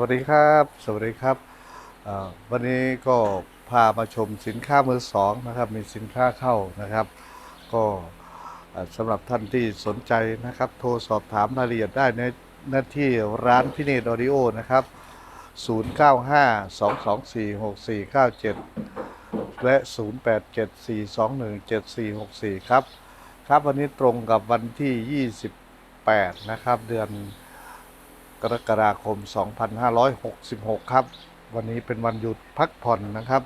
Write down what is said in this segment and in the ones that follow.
วัสดีครับ สวัสดีครับวันนี้ก็พามาชมสินค้ามือสองนะครับ มีสินค้าเข้านะครับ ก็สำหรับท่านที่สนใจนะครับ โทรสอบถามรายละเอียดได้ในหน้าที่ร้านพิเนตออดิโอนะครับ 0952246497 และ 0874217464 ครับ ครับวันนี้ตรงกับวันที่ 28 นะครับ เดือน กรกฎาคม 2566 ครับ วันนี้เป็นวันหยุดพักผ่อนนะครับ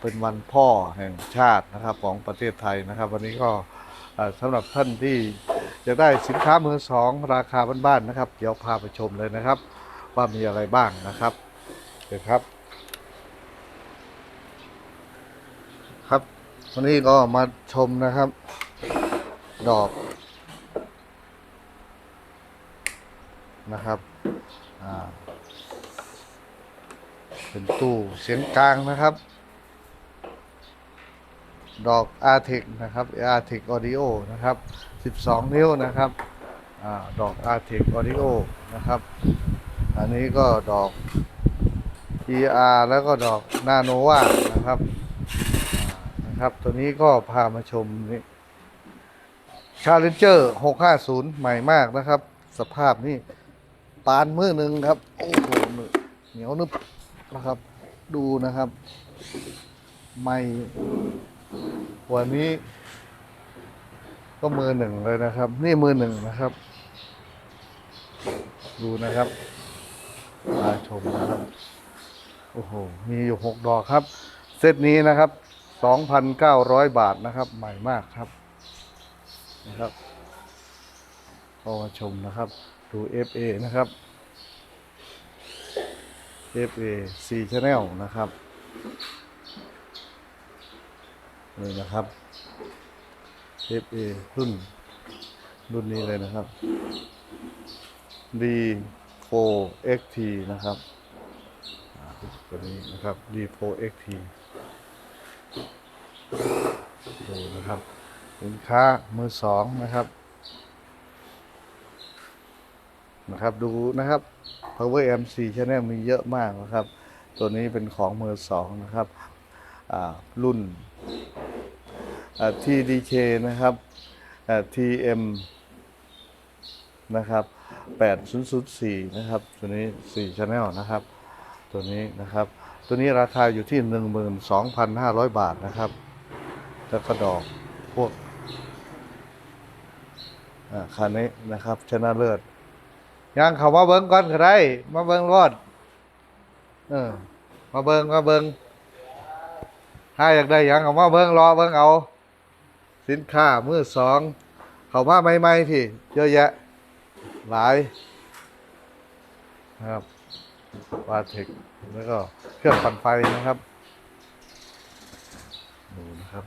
เป็นวันพ่อแห่งชาตินะครับของประเทศไทยนะครับ วันนี้ก็สำหรับท่านที่อยากได้สินค้ามือสองราคาบ้านๆนะครับ เดี๋ยวพาไปชมเลยนะครับ ว่ามีอะไรบ้างนะครับเดี๋ยวครับ ครับ วันนี้ก็มาชมนะครับ ดอกนะครับ เป็นตู้เสียงกลางนะครับ ดอก a r t e c นะครับ a r t e c Audio นะครับ 12 นิ้วนะครับอ่าดอก a r t e c Audio นะครับ อันนี้ก็ดอก ER แล้วก็ดอก Nanova นะครับนะครับ ตัวนี้ก็พามาชมนี่ Challenger 650 ใหม่มากนะครับ สภาพนี่ ปานมือหนึ่งครับ โอ้โหเหนียวนึบนะครับ ดูนะครับ ไม่วันนี้ ก็มือหนึ่งเลยนะครับ นี่มือหนึ่งนะครับ ดูนะครับมาชมนะครับ โอ้โห มีอยู่หกดอกครับ เซตนี้นะครับสองพันเก้าร้อยบาทนะครับ ใหม่มากครับ นะครับก็มาชมนะครับ ดู FA นะครับ FA C Channel นะครับนี่นะครับ FA รุ่น รุ่นนี้เลยนะครับ D4 XT นะครับตัวนี้นะครับ D4 XT ดูนะครับ สินค้ามือสองนะครับ นะครับ ดูนะครับ Power MC Channel มีเยอะมากนะครับ ตัวนี้เป็นของมือสองนะครับรุ่น TDK นะครับ TM นะครับ8004 นะครับ ตัวนี้4 Channel นะครับ ตัวนี้นะครับ ตัวนี้ราคาอยู่ที่ 12,500 บาทนะครับ แล้วก็ดอกพวกคันนี้นะครับ ชนะเลิศ ยังเขามาเบิ้งก่อนก็ได้ มาเบิ้งรอดเออ มาเบิ้งมาเบิ้งถ้าอยากได้ยังเขามาเบิ้งรอเบิ้งเอา สินค้ามือสอง เขามาใหม่ๆพี่เยอะแยะ หลายนะครับวาเทคแล้วก็เครื่องปั่นไฟนะครับดูนะครับ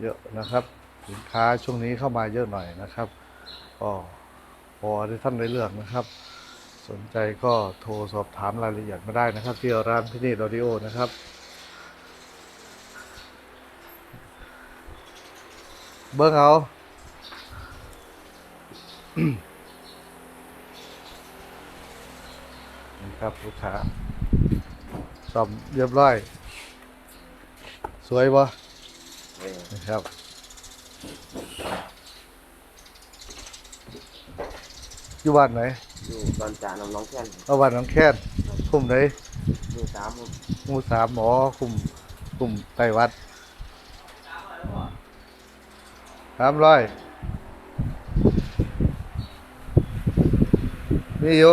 เยอะนะครับ สินค้าช่วงนี้เข้ามาเยอะหน่อยนะครับก็ พอที่ท่านได้เลือกนะครับ สนใจก็โทรสอบถามรายละเอียดมาได้นะครับ ที่ร้านพินิจออดิโอนะครับ เบิ้งเอานี่ครับลูกค้าซ่อมเรียบร้อย สวยปะนะครับ อยู่บ้านไหนอยู่ตอนจานน้องแค่นเอาบ้านน้องแค้นคุมไหนอยู่สามครับหมู่สามหมอคุมคุมไต้หวัดสามร้อยมีอยู่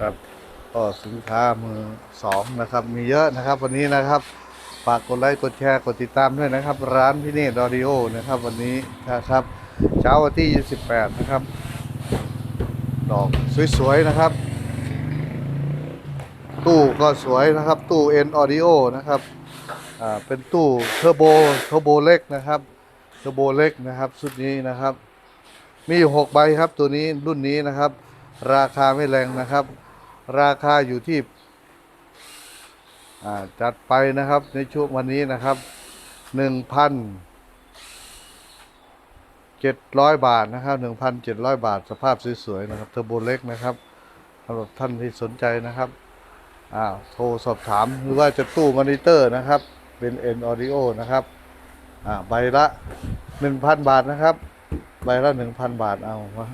ครับก็สินค้ามือสองนะครับ มีเยอะนะครับ วันนี้นะครับฝากกดไลค์กดแชร์กดติดตามด้วยนะครับ ร้านพี่เนตรอดิโอนะครับ วันนี้นะครับ เช้าวันที่ 28 นะครับ ดอกสวยๆนะครับ ตู้ก็สวยนะครับ ตู้ N Audio นะครับอ่าเป็นตู้เทอร์โบเทอร์โบเล็กนะครับเทอร์โบเล็กนะครับชุดนี้นะครับ มีอยู่6ใบครับตัวนี้รุ่นนี้นะครับ ราคาไม่แรงนะครับ ราคาอยู่ที่จัดไปนะครับในช่วงวันนี้นะครับ1,700บาทนะครับ1,700บาท สภาพสวยๆนะครับเทอร์โบเล็กนะครับสำหรับท่านที่สนใจนะครับอ่าโทรสอบถามหรือว่าจะตู้มอนิเตอร์นะครับ เป็น N Audio นะครับอ่าใบละ1,000บาทนะครับ ใบละ1,000บาทเอามา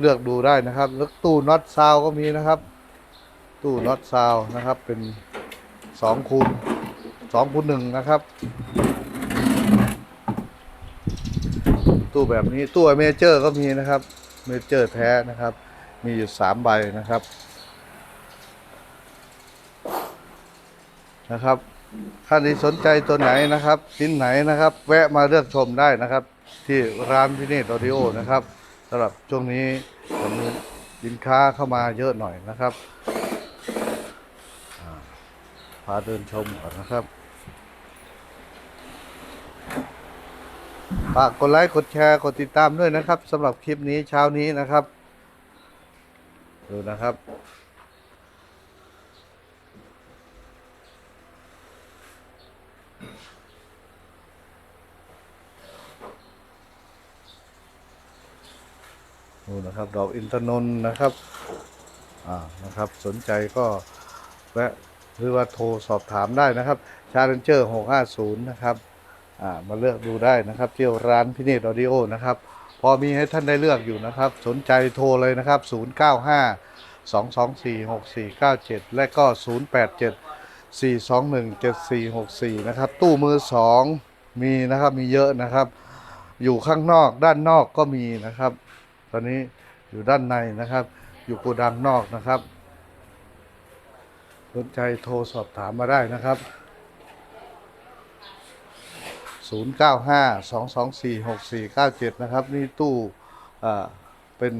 เลือกดูได้นะครับแล้วตู้น็อตซาวก็มีนะครับ ตู้น็อตซาวนะครับ เป็น2คูณ2คูณ1นะครับ ตู้แบบนี้ตู้เมเจอร์ก็มีนะครับ เมเจอร์แท้นะครับ มีอยู่สามใบนะครับนะครับท่านที่สนใจตัวไหนนะครับชิ้นไหนนะครับ แวะมาเลือกชมได้นะครับ ที่ร้านพิเนตออดิโอนะครับสำหรับช่วงนี้ผมสินค้าเข้ามาเยอะหน่อยนะครับพาเดินชมก่อนนะครับฝากกดไลค์กดแชร์กดติดตามด้วยนะครับสำหรับคลิปนี้เช้านี้นะครับ ดูนะครับ ดูนะครับ ดอกอินทนนท์นะครับ อ่า นะครับ สนใจก็แวะหรือว่าโทรสอบถามได้นะครับชาเลนเจอร์650นะครับ อ่า มาเลือกดูได้นะครับที่ร้านพิเนตออดิโอนะครับ พอมีให้ท่านได้เลือกอยู่นะครับ สนใจโทรเลยนะครับ095 224 6497และก็087 421 7464นะครับ ตู้มือ2มีนะครับ มีเยอะนะครับ อยู่ข้างนอกด้านนอกก็มีนะครับ ตอนนี้อยู่ด้านในนะครับ อยู่โกดังนอกนะครับสนใจโทรสอบถามมาได้นะครับ 095 224 6497 นะครับ นี่ตู้เป็น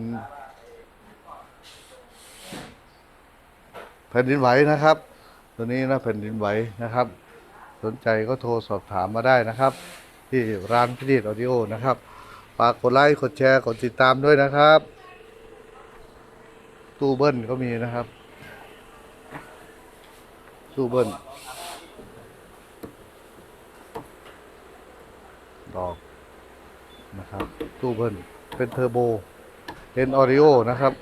แผ่นดินไหวนะครับ ตัวนี้นะแผ่นดินไหวนะครับ สนใจก็โทรสอบถามมาได้นะครับ ที่ร้านพินิจออดิโอนะครับ ฝากกดไลค์ กดแชร์ กดติดตามด้วยนะครับ ตู้เบิ้ลก็มีนะครับ ตู้เบิ้ล ดอก นะครับ ตู้เบิ้ล เป็นเทอร์โบ เป็นออริโอนะครับ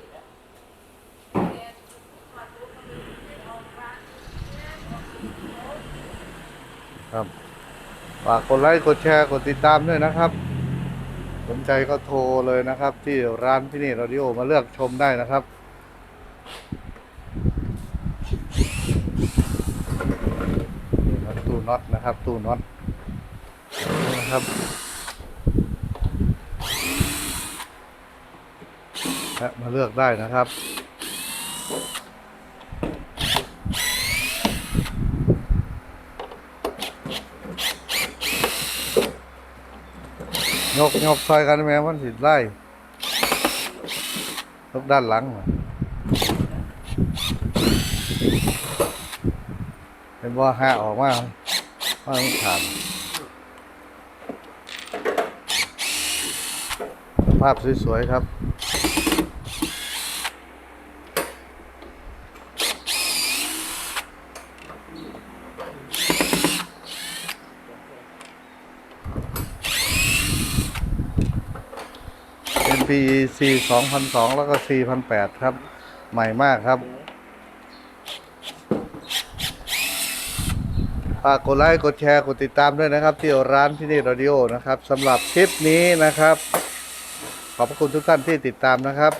ครับฝากกดไลค์ กดแชร์ กดติดตามด้วยนะครับ สนใจก็โทรเลยนะครับ ที่ร้านที่นี่รดิโอมาเลือกชมได้นะครับ ตู้น็อตนะครับ ตู้น็อตนี่นะครับและมาเลือกได้นะครับ ยกยกซอยกันแม่มันสิไล่ยกด้านหลังเป็นว่าหาออกมาว่าต้องถามภาพสวยๆครับ PEC 2002 แล้วก็ 4008 ครับ ใหม่มากครับฝากกดไลค์ กดแชร์ กดติดตามด้วยนะครับ ที่ร้านที่นี่รดิโอนะครับสำหรับคลิปนี้นะครับ ขอบพระคุณทุกท่านที่ติดตามนะครับ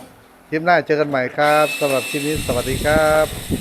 คลิปหน้าเจอกันใหม่ครับสำหรับคลิปนี้สวัสดีครับ